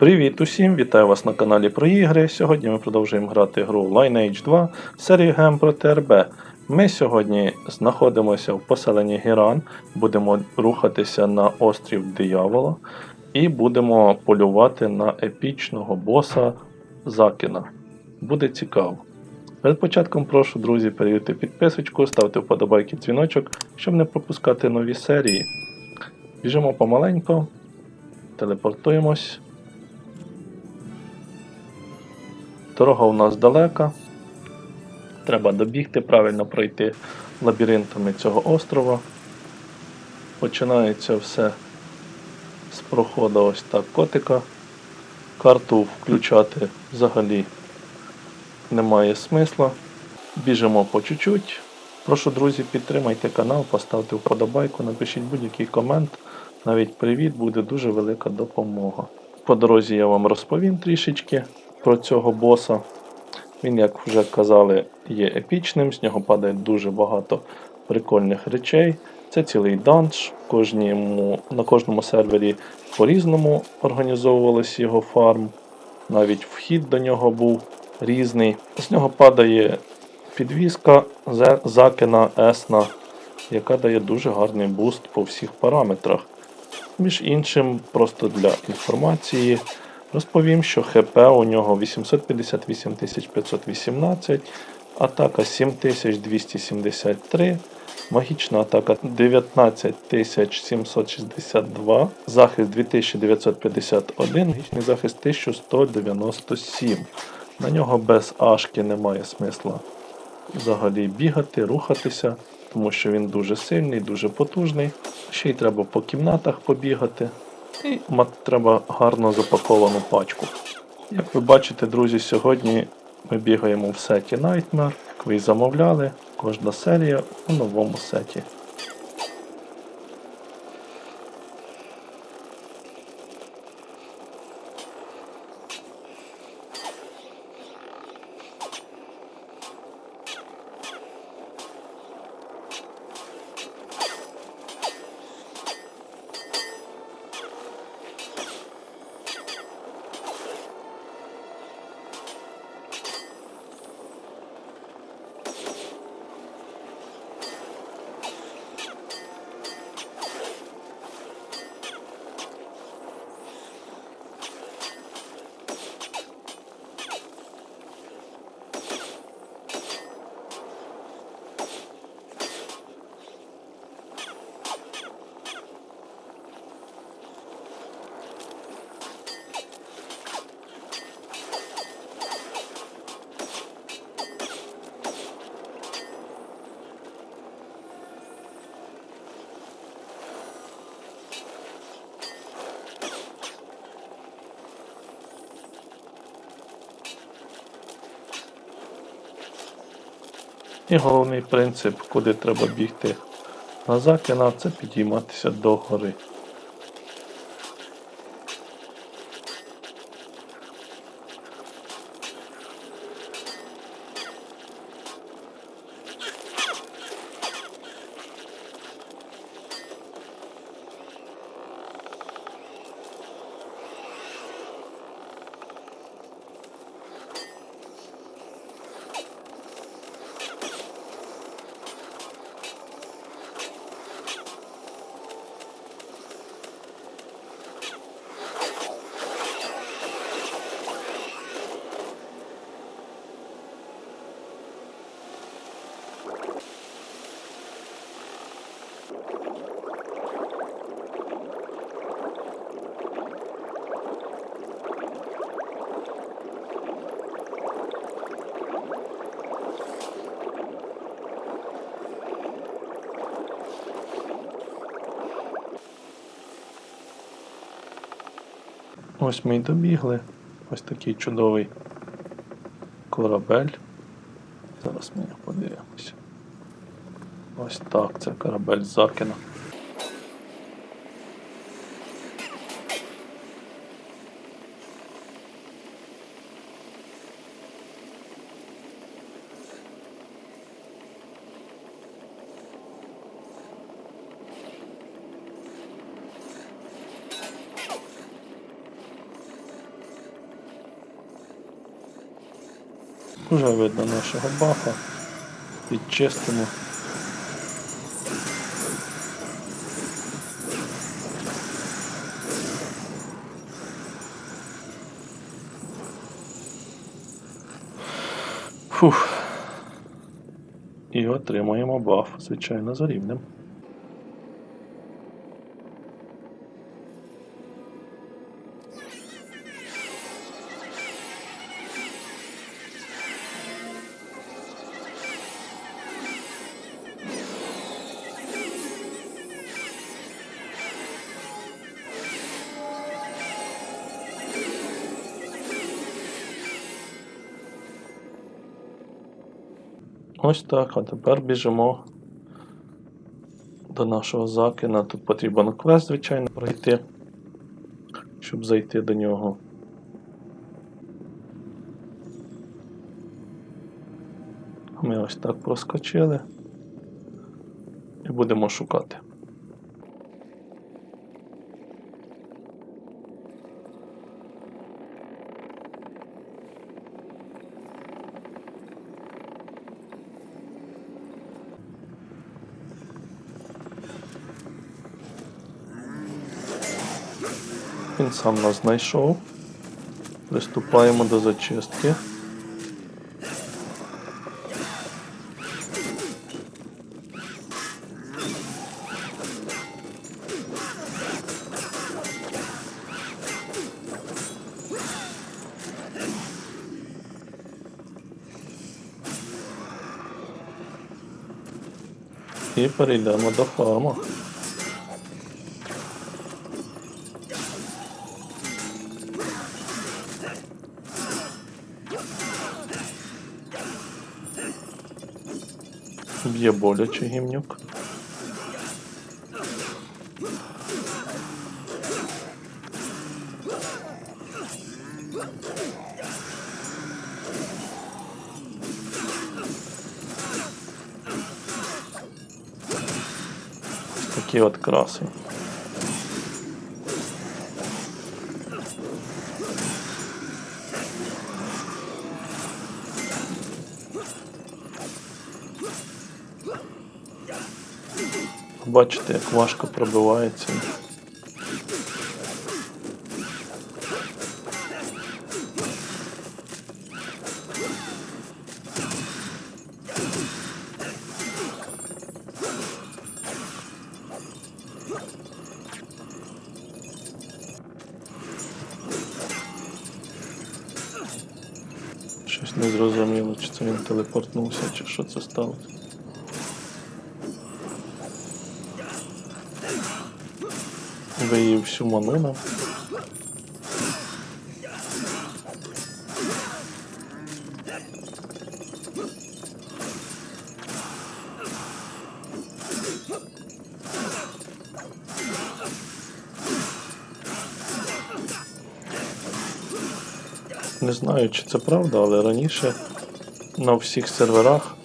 Привіт усім! Вітаю вас на каналі про ігри. Сьогодні ми продовжуємо грати гру Lineage 2 серії ГМ проти РБ. Ми сьогодні знаходимося в поселенні Гіран, будемо рухатися на острів Диявола і будемо полювати на епічного боса Закіна. Буде цікаво. Перед початком прошу, друзі, перевірити підписочку, ставте вподобайки дзвіночок, щоб не пропускати нові серії. Біжимо помаленько, телепортуємось. Дорога у нас далека. Треба добігти, правильно пройти лабіринтами цього острова. Починається все з проходу ось так котика. Карту включати взагалі немає смисла. Біжимо по чуть-чуть. Прошу, друзі, підтримайте канал, поставте вподобайку, напишіть будь-який комент. Навіть привіт, буде дуже велика допомога. По дорозі я вам розповім трішечки про цього боса. Він, як вже казали, є епічним, з нього падає дуже багато прикольних речей. Це цілий данж. Кожному, на кожному сервері по-різному організовувався його фарм. Навіть вхід до нього був різний. З нього падає підвіска Зе- Закена Есна, яка дає дуже гарний буст по всіх параметрах. Між іншим, просто для інформації, розповім, що ХП у нього 858 518, атака 7273, магічна атака 19 762, захист 2951, магічний захист 1197. На нього без ашки немає смисла взагалі бігати, рухатися, тому що він дуже сильний, дуже потужний. Ще й треба по кімнатах побігати. І мати треба гарно запаковану пачку. Як ви бачите, друзі, сьогодні ми бігаємо в сеті Nightmare. Як ви і замовляли, кожна серія у новому сеті. І головний принцип, куди треба бігти на закина, це підійматися до Ось ми й добігли. Ось такий чудовий корабель. Зараз ми його подивимося. Ось так, це корабель Закина. Уже видно нашого бафа. Підчистимо. Фух. І отримаємо баф, звичайно, за рівнем. Ось так, а тепер біжимо до нашого закина. Тут потрібен квест, звичайно, пройти, щоб зайти до нього. Ми ось так проскочили і будемо шукати. Він сам нас знайшов. Приступаємо до зачистки. І перейдемо до фарму. Б'є боляче гімнюк. Ось Такі от краси. Бачите, як важко пробивається. Щось не зрозуміло, чи це він телепортнувся, чи що це сталося. Виїв всю ману нам. Не знаю, чи це правда, але раніше на всіх серверах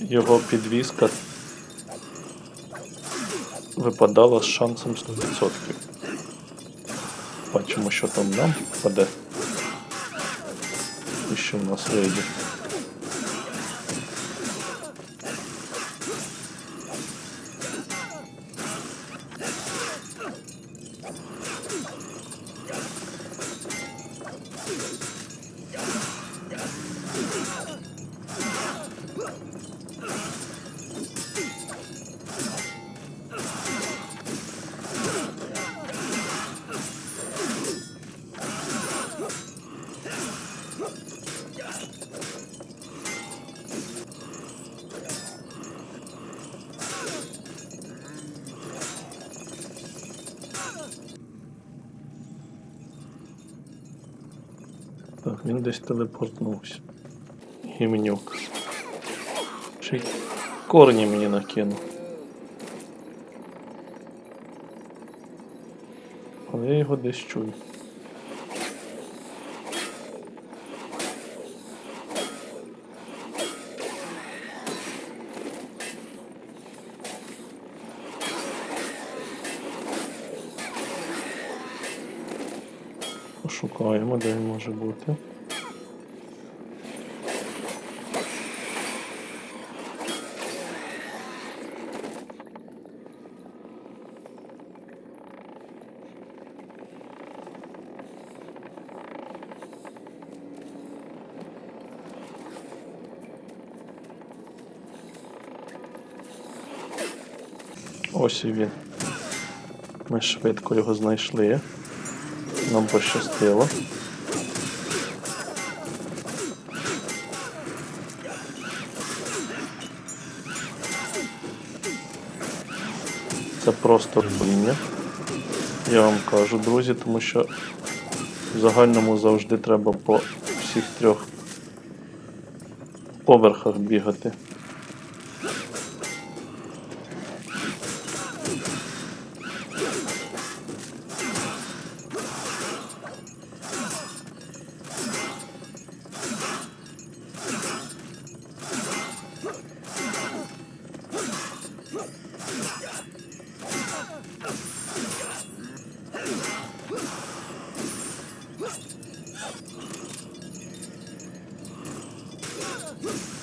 його підвізка випадала з шансом 100%. Бачимо, що там нам впаде. І що в нас вийде. Він десь телепортнувся. Гімнюк. Й корні мені накинув. Але я його десь чую. Шукаємо, де він може бути. Ось і він. Ми швидко його знайшли. Нам пощастило. Це просто рвіння. Я вам кажу, друзі, тому що в загальному завжди треба по всіх трьох поверхах бігати. Huh?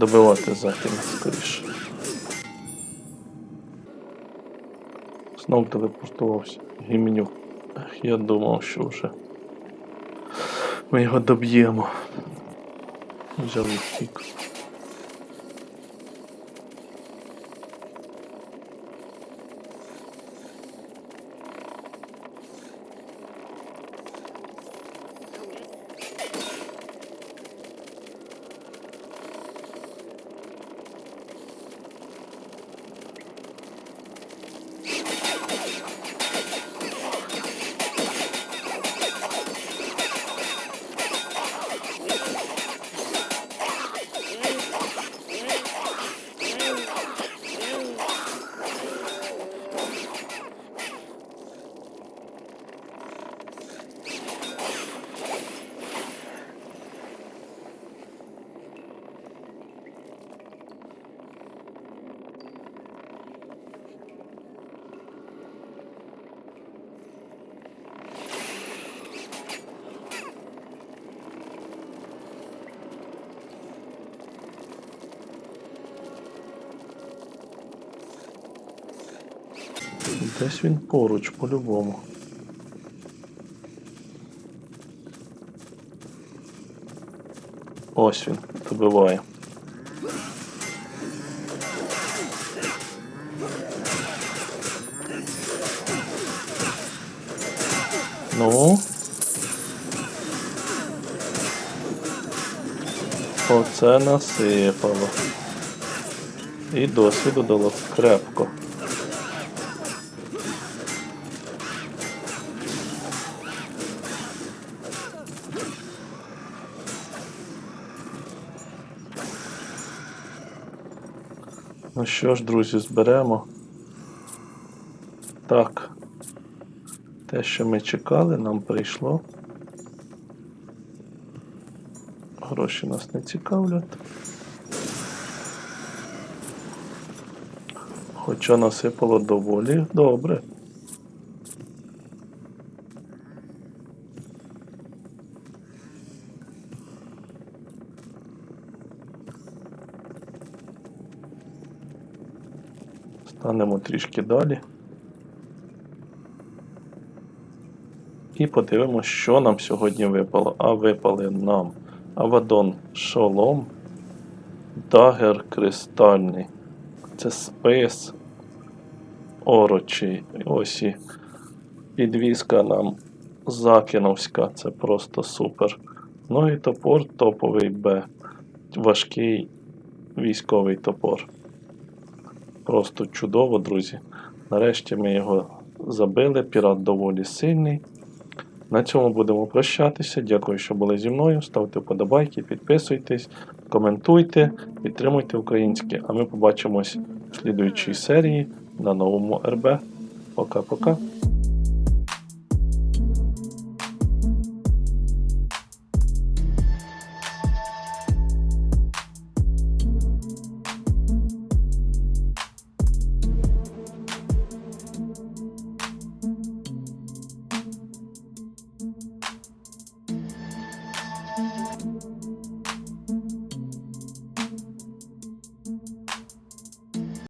Добивати захід скоріше. Знов телепортувався. Гімню. Я думав, що вже ми його доб'ємо. Взяв їх втік. Десь він поруч, по-любому. Ось він, добиває. Ну. Оце насипало. І досвіду дало крепко. Ну що ж, друзі, зберемо. Так. Те, що ми чекали, нам прийшло. Гроші нас не цікавлять. Хоча насипало доволі добре. Станемо трішки далі. І подивимося, що нам сьогодні випало. А випали нам Авадон Шолом, Дагер Кристальний. Це спис орочий. Ось і підвізка нам Закіновська. Це просто супер. Ну і топор топовий Б. Важкий військовий топор. Просто чудово, друзі. Нарешті ми його забили. Пірат доволі сильний. На цьому будемо прощатися. Дякую, що були зі мною. Ставте вподобайки, підписуйтесь, коментуйте, підтримуйте українське. А ми побачимось в слідуючій серії на новому РБ. Пока-пока.